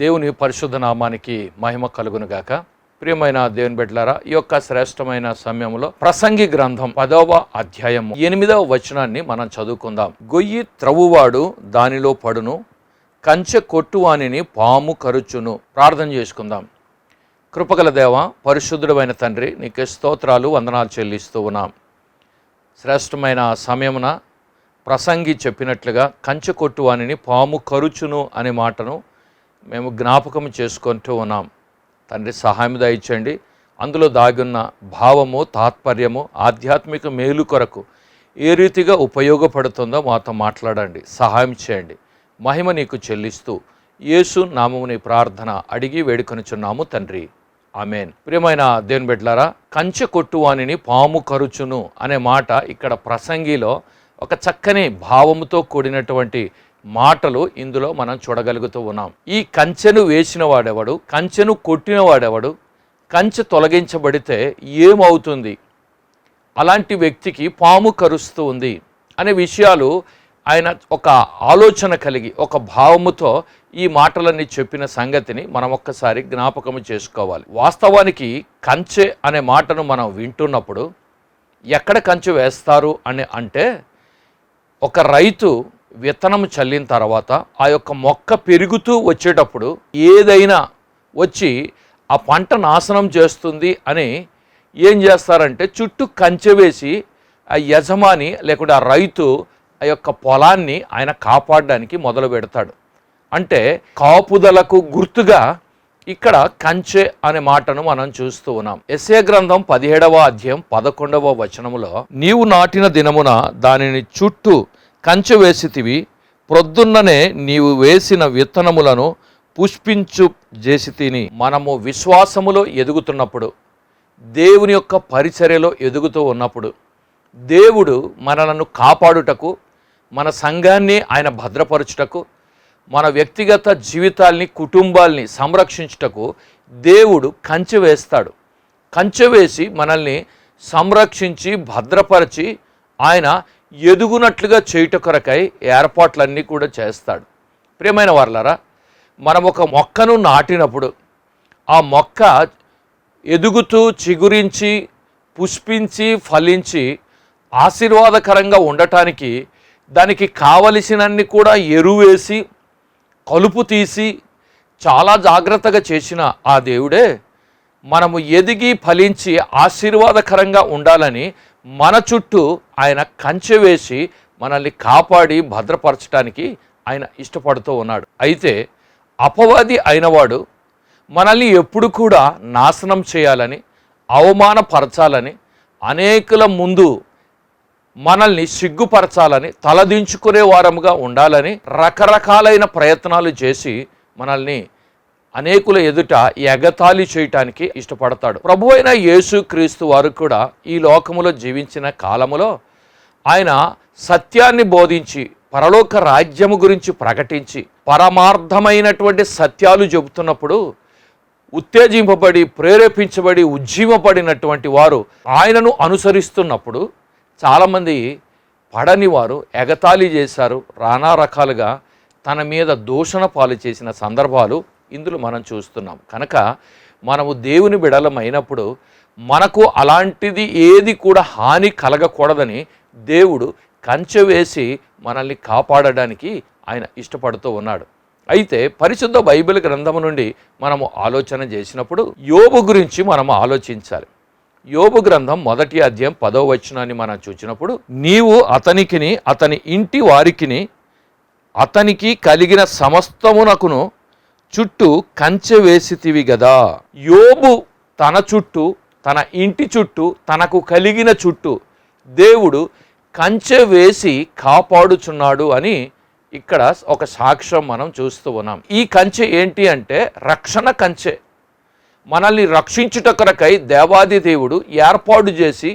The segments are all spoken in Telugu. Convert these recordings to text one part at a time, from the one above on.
దేవుని పరిశుద్ధ నామానికి మహిమ కలుగును గాక ప్రియమైన దేవుని బిడ్డలారా ఈ యొక్క శ్రేష్టమైన సమయంలో ప్రసంగి గ్రంథం పదవ అధ్యాయం ఎనిమిదవ వచనాన్ని మనం చదువుకుందాం. గొయ్యి త్రవ్వువాడు దానిలో పడును కంచె కొట్టువానిని పాము కరుచును. ప్రార్థన చేసుకుందాం. కృపగల దేవ పరిశుద్ధుడమైన తండ్రి నీకు స్తోత్రాలు వందనాలు చెల్లిస్తూ ఉన్నాం. శ్రేష్టమైన సమయమున ప్రసంగి చెప్పినట్లుగా కంచె కొట్టువానిని పాము కరుచును అనే మాటను మేము జ్ఞాపకం చేసుకుంటూ ఉన్నాం. తండ్రి సహాయం దయచండి అందులో దాగున్న భావము తాత్పర్యము ఆధ్యాత్మిక మేలు కొరకు ఏ రీతిగా ఉపయోగపడుతుందో మాతో మాట్లాడండి. సహాయం చేయండి. మహిమ నీకు చెల్లిస్తూ యేసు నామముని ప్రార్థన అడిగి వేడుకొనుచున్నాము తండ్రి. ఆమెన్. ప్రియమైన దేవుని బిడ్డలారా కంచె కొట్టువానిని పాము కరుచును అనే మాట ఇక్కడ ప్రసంగిలో ఒక చక్కని భావముతో కూడినటువంటి మాటలు ఇందులో మనం చూడగలుగుతూ ఉన్నాం. ఈ కంచెను వేసిన వాడెవడు? కంచెను కొట్టిన వాడెవడు? కంచె తొలగించబడితే ఏమవుతుంది? అలాంటి వ్యక్తికి పాము కరుస్తూ ఉంది అనే విషయాలు ఆయన ఒక ఆలోచన కలిగి ఒక భావముతో ఈ మాటలన్నీ చెప్పిన సంగతిని మనం ఒక్కసారి జ్ఞాపకం చేసుకోవాలి. వాస్తవానికి కంచె అనే మాటను మనం వింటున్నప్పుడు ఎక్కడ కంచె వేస్తారు అని అంటే ఒక రైతు విత్తనం చల్లిన తర్వాత ఆ యొక్క మొక్క పెరుగుతూ వచ్చేటప్పుడు ఏదైనా వచ్చి ఆ పంట నాశనం చేస్తుంది అని ఏం చేస్తారంటే చుట్టూ కంచె వేసి ఆ యజమాని లేకుంటే ఆ రైతు ఆ యొక్క పొలాన్ని ఆయన కాపాడడానికి మొదలు పెడతాడు. అంటే కాపుదలకు గుర్తుగా ఇక్కడ కంచె అనే మాటను మనం చూస్తూ ఉన్నాం. ఎస్ఏ గ్రంథం పదిహేడవ అధ్యాయం పదకొండవ వచనములో నీవు నాటిన దినమున దానిని చుట్టూ కంచె వేసితివి ప్రొద్దున్ననే నీవు వేసిన విత్తనములను పుష్పించు చేసి తిని మనము విశ్వాసములో ఎదుగుతున్నప్పుడు దేవుని యొక్క పరిచర్యలో ఎదుగుతూ ఉన్నప్పుడు దేవుడు మనలను కాపాడుటకు మన సంఘాన్ని ఆయన భద్రపరచుటకు మన వ్యక్తిగత జీవితాల్ని కుటుంబాల్ని సంరక్షించుటకు దేవుడు కంచె వేస్తాడు. కంచె వేసి మనల్ని సంరక్షించి భద్రపరిచి ఆయన ఎదుగునట్లుగా చేయుట కొరకై ఏర్పాట్లన్నీ కూడా చేస్తాడు. ప్రియమైన వర్లరా మనం ఒక మొక్కను నాటినప్పుడు ఆ మొక్క ఎదుగుతూ చిగురించి పుష్పించి ఫలించి ఆశీర్వాదకరంగా ఉండటానికి దానికి కావలసినన్ని కూడా ఎరువేసి కలుపు తీసి చాలా జాగ్రత్తగా చేసిన ఆ దేవుడే మనము ఎదిగి ఫలించి ఆశీర్వాదకరంగా ఉండాలని మన చుట్టూ ఆయన కంచె వేసి మనల్ని కాపాడి భద్రపరచడానికి ఆయన ఇష్టపడుతూ ఉన్నాడు. అయితే అపవాది అయినవాడు మనల్ని ఎప్పుడు కూడా నాశనం చేయాలని అవమానపరచాలని అనేకుల ముందు మనల్ని సిగ్గుపరచాలని తలదించుకునే వారముగా ఉండాలని రకరకాలైన ప్రయత్నాలు చేసి మనల్ని అనేకుల ఎదుట ఎగతాళి చేయటానికి ఇష్టపడతాడు. ప్రభు అయిన యేసు క్రీస్తు వారు కూడా ఈ లోకములో జీవించిన కాలములో ఆయన సత్యాన్ని బోధించి పరలోక రాజ్యము గురించి ప్రకటించి పరమార్థమైనటువంటి సత్యాలు చెబుతున్నప్పుడు ఉత్తేజింపబడి ప్రేరేపించబడి ఉజ్జీవపడినటువంటి వారు ఆయనను అనుసరిస్తున్నప్పుడు చాలామంది పడని వారు ఎగతాళి చేశారు. రానా రకాలుగా తన మీద దూషణ పాలు చేసిన సందర్భాలు ఇందులో మనం చూస్తున్నాం. కనుక మనము దేవుని బిడలమైనప్పుడు మనకు అలాంటిది ఏది కూడా హాని కలగకూడదని దేవుడు కంచె వేసి మనల్ని కాపాడడానికి ఆయన ఇష్టపడుతూ ఉన్నాడు. అయితే పరిశుద్ధ బైబిల్ గ్రంథము నుండి మనము ఆలోచన చేసినప్పుడు యోబు గురించి మనము ఆలోచించాలి. యోబు గ్రంథం మొదటి అధ్యాయం పదో వచనాన్ని మనం చూసినప్పుడు నీవు అతనికిని అతని ఇంటి వారికిని అతనికి కలిగిన సమస్తమునకును చుట్టూ కంచె వేసితివి గదా. యోబు తన చుట్టూ తన ఇంటి చుట్టూ తనకు కలిగిన చుట్టూ దేవుడు కంచె వేసి కాపాడుచున్నాడు అని ఇక్కడ ఒక సాక్ష్యం మనం చూస్తూ ఉన్నాం. ఈ కంచె ఏంటి అంటే రక్షణ కంచె. మనల్ని రక్షించుట కొరకై దేవాది దేవుడు ఏర్పాటు చేసి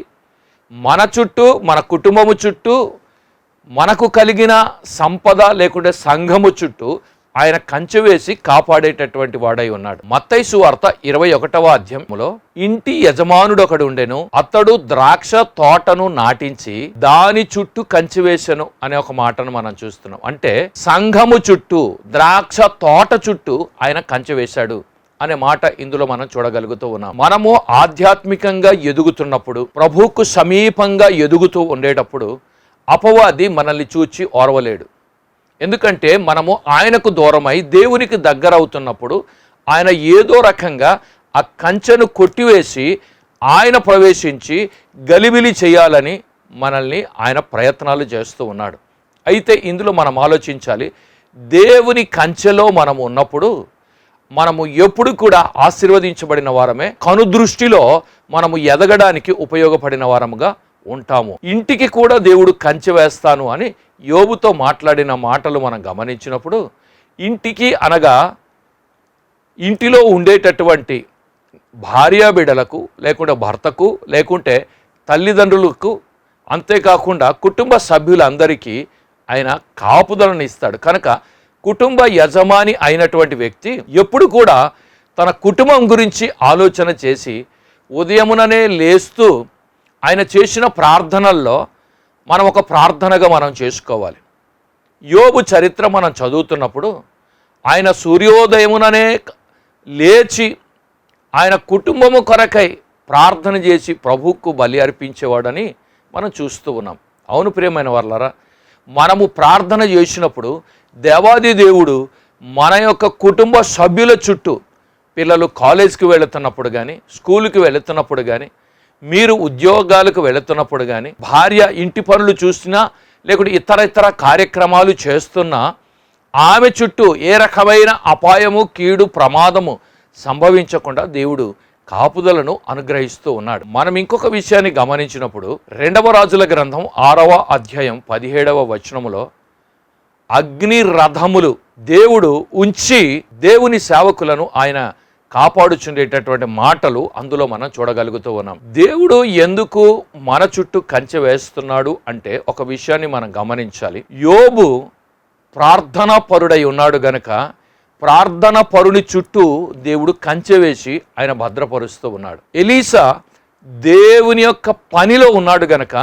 మన చుట్టూ మన కుటుంబము చుట్టూ మనకు కలిగిన సంపద లేకుంటే సంఘము చుట్టూ ఆయన కంచె వేసి కాపాడేటటువంటి వాడై ఉన్నాడు. మత్తైసు వార్త ఇరవై ఒకటవ అధ్యాయంలో ఇంటి యజమానుడు ఒకడు ఉండెను అతడు ద్రాక్ష తోటను నాటించి దాని చుట్టూ కంచె వేసెను అనే ఒక మాటను మనం చూస్తున్నాం. అంటే సంఘము చుట్టూ ద్రాక్ష తోట చుట్టూ ఆయన కంచె వేశాడు అనే మాట ఇందులో మనం చూడగలుగుతూ ఉన్నాం. మనము ఆధ్యాత్మికంగా ఎదుగుతున్నప్పుడు ప్రభువుకు సమీపంగా ఎదుగుతూ ఉండేటప్పుడు అపవాది మనల్ని చూచి ఓర్వలేడు. ఎందుకంటే మనము ఆయనకు దూరమై దేవునికి దగ్గర అవుతున్నప్పుడు ఆయన ఏదో రకంగా ఆ కంచెను కొట్టివేసి ఆయన ప్రవేశించి గలిబిలి చేయాలని మనల్ని ఆయన ప్రయత్నాలు చేస్తూ ఉన్నాడు. అయితే ఇందులో మనం ఆలోచించాలి దేవుని కంచెలో మనం ఉన్నప్పుడు మనము ఎప్పుడు కూడా ఆశీర్వదించబడిన వారమే కనుదృష్టిలో మనము ఎదగడానికి ఉపయోగపడిన వారముగా ఉంటాము. ఇంటికి కూడా దేవుడు కంచె వేస్తాను అని యోబుతో మాట్లాడిన మాటలు మనం గమనించినప్పుడు ఇంటికి అనగా ఇంటిలో ఉండేటటువంటి భార్యాబిడలకు లేకుంటే భర్తకు లేకుంటే తల్లిదండ్రులకు అంతేకాకుండా కుటుంబ సభ్యులందరికీ ఆయన కాపుదలను ఇస్తాడు. కనుక కుటుంబ యజమాని అయినటువంటి వ్యక్తి ఎప్పుడు కూడా తన కుటుంబం గురించి ఆలోచన చేసి ఉదయముననే లేస్తూ ఆయన చేసిన ప్రార్థనల్లో మనం ఒక ప్రార్థనగా మనం చేసుకోవాలి. యోబు చరిత్ర మనం చదువుతున్నప్పుడు ఆయన సూర్యోదయముననే లేచి ఆయన కుటుంబము కొరకై ప్రార్థన చేసి ప్రభువుకు బలి అర్పించేవాడని మనం చూస్తూ ఉన్నాం. అవును ప్రియమైన వర్లరా మనము ప్రార్థన చేసినప్పుడు దేవాది దేవుడు మన యొక్క కుటుంబ సభ్యుల చుట్టూ పిల్లలు కాలేజ్కి వెళుతున్నప్పుడు కానీ స్కూల్కి వెళుతున్నప్పుడు కానీ మీరు ఉద్యోగాలకు వెళుతున్నప్పుడు కానీ భార్య ఇంటి పనులు చూసినా లేకుంటే ఇతర ఇతర కార్యక్రమాలు చేస్తున్నా ఆమె చుట్టూ ఏ రకమైన అపాయము కీడు ప్రమాదము సంభవించకుండా దేవుడు కాపుదలను అనుగ్రహిస్తూ ఉన్నాడు. మనం ఇంకొక విషయాన్ని గమనించినప్పుడు రెండవ రాజుల గ్రంథం ఆరవ అధ్యాయం పదిహేడవ వచనములో అగ్ని రథములు దేవుడు ఉంచి దేవుని సేవకులను ఆయన కాపాడుచుండేటటువంటి మాటలు అందులో మనం చూడగలుగుతూ ఉన్నాం. దేవుడు ఎందుకు మన చుట్టూ కంచె వేస్తున్నాడు అంటే ఒక విషయాన్ని మనం గమనించాలి. యోబు ప్రార్థన పరుడై ఉన్నాడు గనక ప్రార్థన పరుని చుట్టూ దేవుడు కంచె వేసి ఆయన భద్రపరుస్తూ ఉన్నాడు. ఎలీసా దేవుని యొక్క పనిలో ఉన్నాడు గనక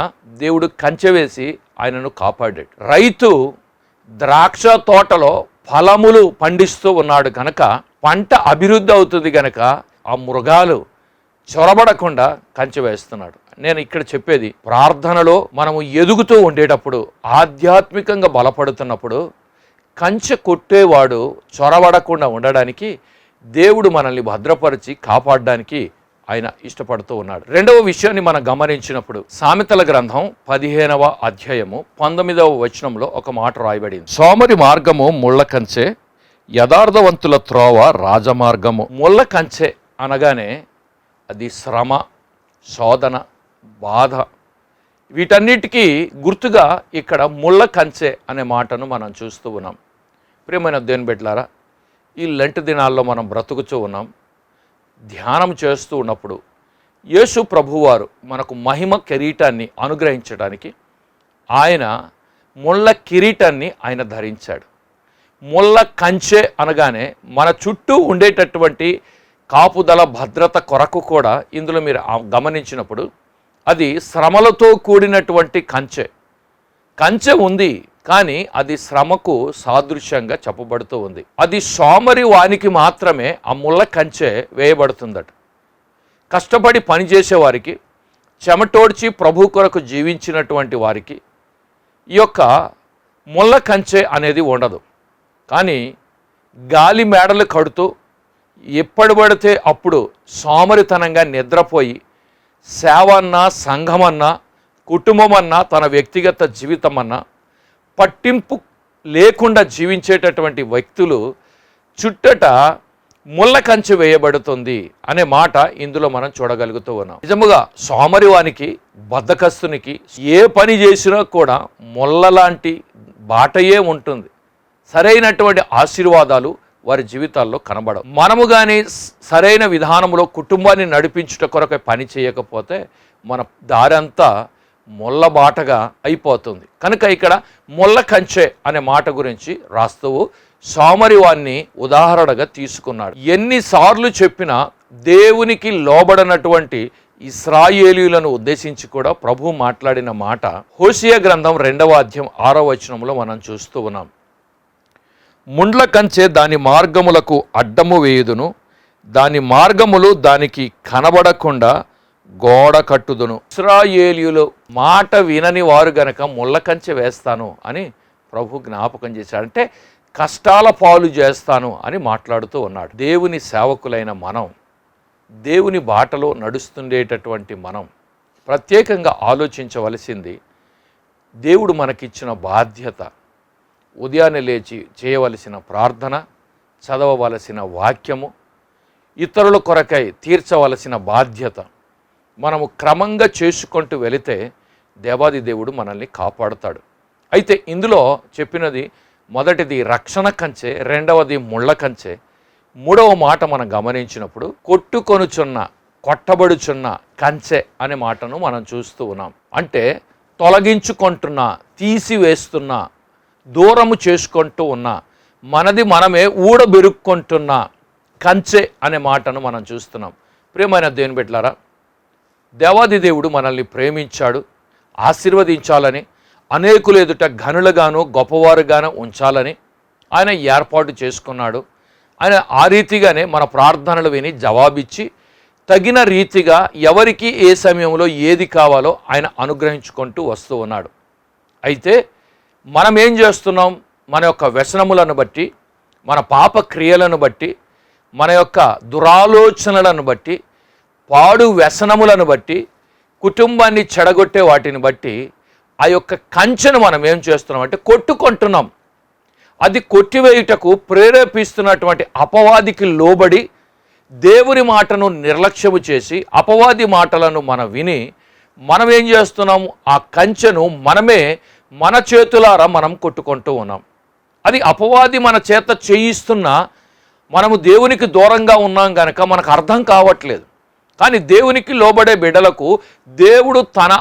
దేవుడు కంచె వేసి ఆయనను కాపాడాడు. రైతు ద్రాక్ష తోటలో ఫలములు పండిస్తూ ఉన్నాడు కనుక పంట అభివృద్ధి అవుతుంది గనక ఆ మృగాలు చొరబడకుండా కంచె వేస్తున్నాడు. నేను ఇక్కడ చెప్పేది ప్రార్థనలో మనము ఎదుగుతూ ఉండేటప్పుడు ఆధ్యాత్మికంగా బలపడుతున్నప్పుడు కంచె కొట్టేవాడు చొరబడకుండా ఉండడానికి దేవుడు మనల్ని భద్రపరిచి కాపాడడానికి ఆయన ఇష్టపడుతూ ఉన్నాడు. రెండవ విషయాన్ని మనం గమనించినప్పుడు సామెతల గ్రంథం పదిహేనవ అధ్యాయము పంతొమ్మిదవ వచనంలో ఒక మాట రాయబడింది. సోమరి మార్గము ముళ్ళ కంచె యథార్థవంతుల త్రోవ రాజమార్గము. ముళ్ళ కంచె అనగానే అది శ్రమ శోధన బాధ. వీటన్నిటికీ గుర్తుగా ఇక్కడ ముళ్ళ కంచె అనే మాటను మనం చూస్తూ ఉన్నాం. ప్రియమైన దేని బిడ్డలారా ఈ లెంట్ దినాల్లో మనం బ్రతుకుతూ ఉన్నాం. ధ్యానం చేస్తూ ఉన్నప్పుడు యేసు ప్రభువారు మనకు మహిమ కిరీటాన్ని అనుగ్రహించడానికి ఆయన ముళ్ళ కిరీటాన్ని ఆయన ధరించాడు. ముళ్ళ కంచె అనగానే మన చుట్టూ ఉండేటటువంటి కాపుదల భద్రత కొరకు కూడా ఇందులో మీరు గమనించినప్పుడు అది శ్రమలతో కూడినటువంటి కంచె. కంచె ఉంది. కానీ అది శ్రమకు సాదృశ్యంగా చెప్పబడుతూ ఉంది. అది సోమరి వానికి మాత్రమే ఆ ముళ్ళ కంచె వేయబడుతుందట. కష్టపడి పనిచేసేవారికి చెమటోడ్చి ప్రభు కొరకు జీవించినటువంటి వారికి ఈ యొక్క ముళ్ళ కంచె అనేది ఉండదు. కానీ గాలి మేడలు కడుతూ ఎప్పుడు పడితే అప్పుడు సోమరితనంగా నిద్రపోయి సేవన్నా సంఘమన్నా కుటుంబమన్నా తన వ్యక్తిగత జీవితమన్నా పట్టింపు లేకుండా జీవించేటటువంటి వ్యక్తులు చుట్టట ముళ్ళ కంచె వేయబడుతుంది అనే మాట ఇందులో మనం చూడగలుగుతూ ఉన్నాం. నిజముగా సోమరివానికి బద్దకస్తునికి ఏ పని చేసినా కూడా ముళ్ళ లాంటి బాటయే ఉంటుంది. సరైనటువంటి ఆశీర్వాదాలు వారి జీవితాల్లో కనబడవు. మనము కానీ సరైన విధానంలో కుటుంబాన్ని నడిపించుట కొరకు పని చేయకపోతే మన దారంతా మొల్లబాటగా అయిపోతుంది. కనుక ఇక్కడ ముళ్ళ కంచె అనే మాట గురించి రాస్తూ సామరివాన్ని ఉదాహరణగా తీసుకున్నాడు. ఎన్నిసార్లు చెప్పినా దేవునికి లోబడనటువంటి ఇస్రాయేలీలను ఉద్దేశించి కూడా ప్రభు మాట్లాడిన మాట హోషియా గ్రంథం రెండవ అధ్యాయం ఆరో వచనంలో మనం చూస్తూ ఉన్నాం. ముండ్ల కంచె దాని మార్గములకు అడ్డము వేయుదును దాని మార్గములు దానికి కనబడకుండా గోడ కట్టుదును. ఇస్రాయేలీయులు మాట వినని వారు గనక ముళ్ళ కంచె వేస్తాను అని ప్రభు జ్ఞాపకం చేశాడు. అంటే కష్టాల పాలు చేస్తాను అని మాట్లాడుతూ ఉన్నాడు. దేవుని సేవకులైన మనం దేవుని బాటలో నడుస్తుండేటటువంటి మనం ప్రత్యేకంగా ఆలోచించవలసింది దేవుడు మనకిచ్చిన బాధ్యత ఉదయాన్నే లేచి చేయవలసిన ప్రార్థన చదవవలసిన వాక్యము ఇతరుల కొరకై తీర్చవలసిన బాధ్యత. మనము క్రమంగా చేసుకుంటూ వెళితే దేవాది దేవుడు మనల్ని కాపాడుతాడు. అయితే ఇందులో చెప్పినది మొదటిది రక్షణ కంచె రెండవది ముళ్ళ కంచె. మూడవ మాట మనం గమనించినప్పుడు కొట్టుకొనుచున్న కొట్టబడుచున్న కంచె అనే మాటను మనం చూస్తూ ఉన్నాం. అంటే తొలగించుకుంటున్న తీసివేస్తున్న దూరము చేసుకుంటూ ఉన్న మనది మనమే ఊడబెరుక్కుంటున్న కంచె అనే మాటను మనం చూస్తున్నాం. ప్రియమైన దేవుని బిడ్డలారా దేవాది దేవుడు మనల్ని ప్రేమించాడు ఆశీర్వదించాలని అనేకులు ఎదుట ఘనులుగాను గొప్పవారుగాను ఉంచాలని ఆయన ఏర్పాటు చేసుకున్నాడు. ఆయన ఆ రీతిగానే మన ప్రార్థనలు విని జవాబిచ్చి తగిన రీతిగా ఎవరికి ఏ సమయంలో ఏది కావాలో ఆయన అనుగ్రహించుకుంటూ వస్తూ ఉన్నాడు. అయితే మనం ఏం చేస్తున్నాం? మన యొక్క వ్యసనములను బట్టి మన పాప క్రియలను బట్టి మన యొక్క దురాలోచనలను బట్టి పాడు వ్యసనములను బట్టి కుటుంబాన్ని చెడగొట్టే వాటిని బట్టి ఆ యొక్క కంచెను మనం ఏం చేస్తున్నాం అంటే కొట్టుకుంటున్నాం. అది కొట్టివేయుటకు ప్రేరేపిస్తున్నటువంటి అపవాదికి లోబడి దేవుని మాటను నిర్లక్ష్యము చేసి అపవాది మాటలను మనం విని మనం ఏం చేస్తున్నాము? ఆ కంచెను మనమే మన చేతులారా మనం కొట్టుకుంటూ ఉన్నాం. అది అపవాది మన చేత చేయిస్తున్న మనము దేవునికి దూరంగా ఉన్నాం కనుక మనకు అర్థం కావట్లేదు. కానీ దేవునికి లోబడే బిడ్డలకు దేవుడు తన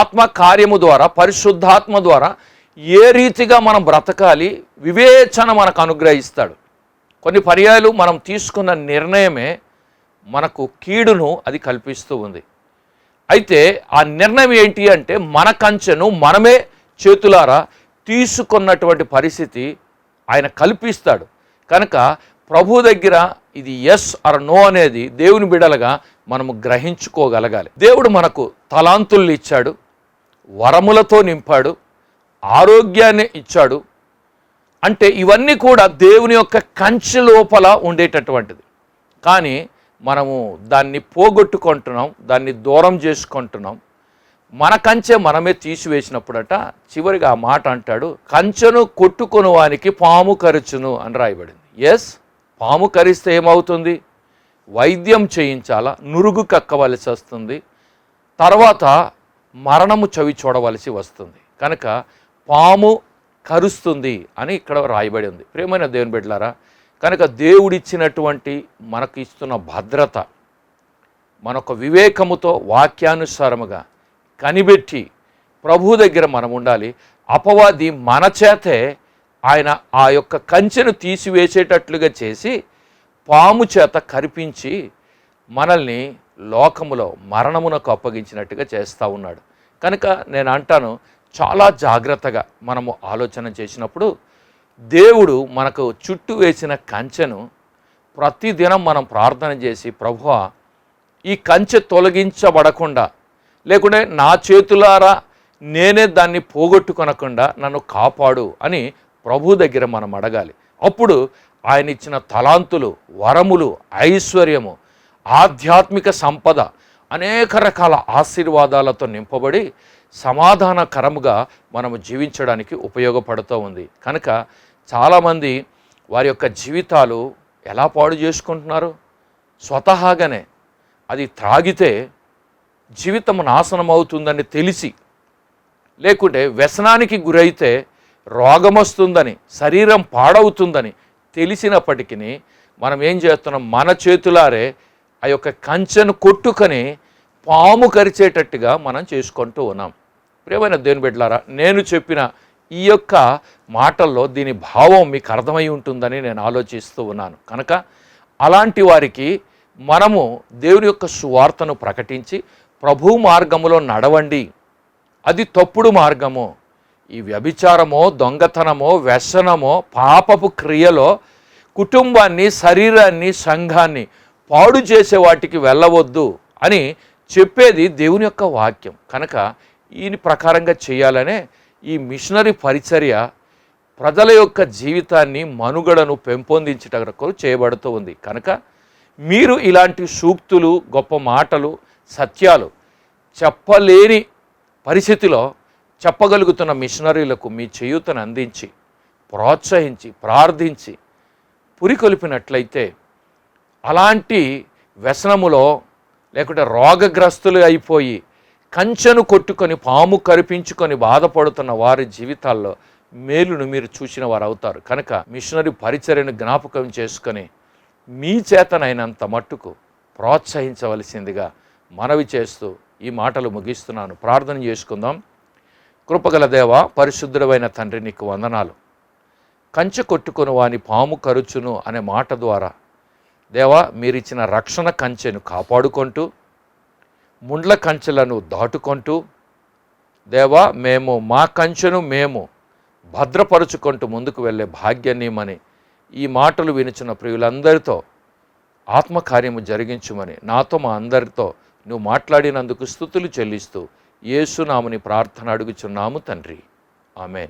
ఆత్మ కార్యము ద్వారా పరిశుద్ధాత్మ ద్వారా ఏ రీతిగా మనం బ్రతకాలి వివేచన మనకు అనుగ్రహిస్తాడు. కొన్ని పర్యాయాలు మనం తీసుకున్న నిర్ణయమే మనకు కీడును అది కల్పిస్తూ ఉంది. అయితే ఆ నిర్ణయం ఏంటి అంటే మన కంచెను మనమే చేతులారా తీసుకున్నటువంటి పరిస్థితి ఆయన కల్పిస్తాడు. కనుక ప్రభు దగ్గర ఇది ఎస్ ఆర్ నో అనేది దేవుని బిడలుగా మనము గ్రహించుకోగలగాలి. దేవుడు మనకు తలాంతుల్ని ఇచ్చాడు వరములతో నింపాడు ఆరోగ్యాన్ని ఇచ్చాడు. అంటే ఇవన్నీ కూడా దేవుని యొక్క కంచె లోపల ఉండేటటువంటిది. కానీ మనము దాన్ని పోగొట్టుకుంటున్నాం దాన్ని దూరం చేసుకుంటున్నాం. మన కంచె మనమే తీసివేసినప్పుడట చివరిగా ఆ మాట అంటాడు కంచెను కొట్టుకుని వానికి పాము కరుచును అని రాయబడింది. ఎస్ పాము కరిస్తే ఏమవుతుంది? వైద్యం చేయించాలా? నురుగు కక్కవలసి వస్తుంది. తర్వాత మరణము చవి చూడవలసి వస్తుంది. కనుక పాము కరుస్తుంది అని ఇక్కడ రాయబడి ఉంది. ప్రేమైన దేవుని బిడ్డలారా కనుక దేవుడిచ్చినటువంటి మనకు ఇస్తున్న భద్రత మనొక వివేకముతో వాక్యానుసారముగా కనిపెట్టి ప్రభు దగ్గర మనం ఉండాలి. అపవాది మన చేతే ఆయన ఆ యొక్క కంచెను తీసివేసేటట్లుగా చేసి పాము చేత కరిపించి మనల్ని లోకములో మరణమునకు అప్పగించినట్టుగా చేస్తూ ఉన్నాడు. కనుక నేను అంటాను చాలా జాగ్రత్తగా మనము ఆలోచన చేసినప్పుడు దేవుడు మనకు చుట్టూ వేసిన కంచెను ప్రతిదినం మనం ప్రార్థన చేసి ప్రభువ ఈ కంచె తొలగించబడకుండా లేకుంటే నా చేతులారా నేనే దాన్ని పోగొట్టుకొనకుండా నన్ను కాపాడు అని ప్రభు దగ్గర మనం అడగాలి. అప్పుడు ఆయన ఇచ్చిన తలాంతులు వరములు ఐశ్వర్యము ఆధ్యాత్మిక సంపద అనేక రకాల ఆశీర్వాదాలతో నింపబడి సమాధానకరముగా మనము జీవించడానికి ఉపయోగపడుతూ ఉంది. కనుక చాలామంది వారి యొక్క జీవితాలు ఎలా పాడు చేసుకుంటున్నారు? స్వతహాగానే అది త్రాగితే జీవితం నాశనం అవుతుందని తెలిసి లేకుంటే వ్యసనానికి గురైతే రోగం వస్తుందని శరీరం పాడవుతుందని తెలిసినప్పటికీ మనం ఏం చేస్తున్నాం? మన చేతులారే ఆ యొక్క కంచెను కొట్టుకొని పాము కరిచేటట్టుగా మనం చేసుకుంటూ ఉన్నాం. ప్రియమైన దేవుని బిడ్డలారా నేను చెప్పిన ఈ యొక్క మాటల్లో దీని భావం మీకు అర్థమై ఉంటుందని నేను ఆలోచిస్తూ ఉన్నాను. కనుక అలాంటి వారికి మనము దేవుని యొక్క సువార్తను ప్రకటించి ప్రభు మార్గములో నడవండి. అది తప్పుడు మార్గము. ఈ వ్యభిచారమో దొంగతనమో వ్యసనమో పాపపు క్రియలో కుటుంబాన్ని శరీరాన్ని సంఘాన్ని పాడు చేసే వాటికి వెళ్ళవద్దు అని చెప్పేది దేవుని యొక్క వాక్యం. కనుక ఈయన ప్రకారంగా చేయాలనే ఈ మిషనరీ పరిచర్య ప్రజల యొక్క జీవితాన్ని మనుగడను పెంపొందించటకు చేయబడుతూ ఉంది. కనుక మీరు ఇలాంటి సూక్తులు గొప్ప మాటలు సత్యాలు చెప్పలేని పరిస్థితిలో చెప్పగలుగుతున్న మిషనరీలకు మీ చేయూతను అందించి ప్రోత్సహించి ప్రార్థించి పురికొల్పినట్లయితే అలాంటి వ్యసనములో లేకుంటే రోగగ్రస్తులు అయిపోయి కంచెను కొట్టుకొని పాము కరిపించుకొని బాధపడుతున్న వారి జీవితాల్లో మేలును మీరు చూసిన వారు అవుతారు. కనుక మిషనరీ పరిచర్యను జ్ఞాపకం చేసుకొని మీ చేతనైనంత మట్టుకు ప్రోత్సహించవలసిందిగా మనవి చేస్తూ ఈ మాటలు ముగిస్తున్నాను. ప్రార్థన చేసుకుందాం. కృపగల దేవ పరిశుద్ధుడమైన తండ్రి నీకు వందనాలు. కంచె కొట్టుకొని వాని పాము కరుచును అనే మాట ద్వారా దేవా మీరిచ్చిన రక్షణ కంచెను కాపాడుకుంటూ ముండ్ల కంచెలను దాటుకుంటూ దేవా మేము మా కంచెను మేము భద్రపరుచుకుంటూ ముందుకు వెళ్ళే భాగ్యాన్నిమని ఈ మాటలు వినిచిన ప్రియులందరితో ఆత్మకార్యము జరిగించుమని నాతో మా అందరితో నువ్వు మాట్లాడినందుకు స్థుతులు చెల్లిస్తూ యేసునామని ప్రార్థన అడుగుచున్నాము తండ్రి. ఆమె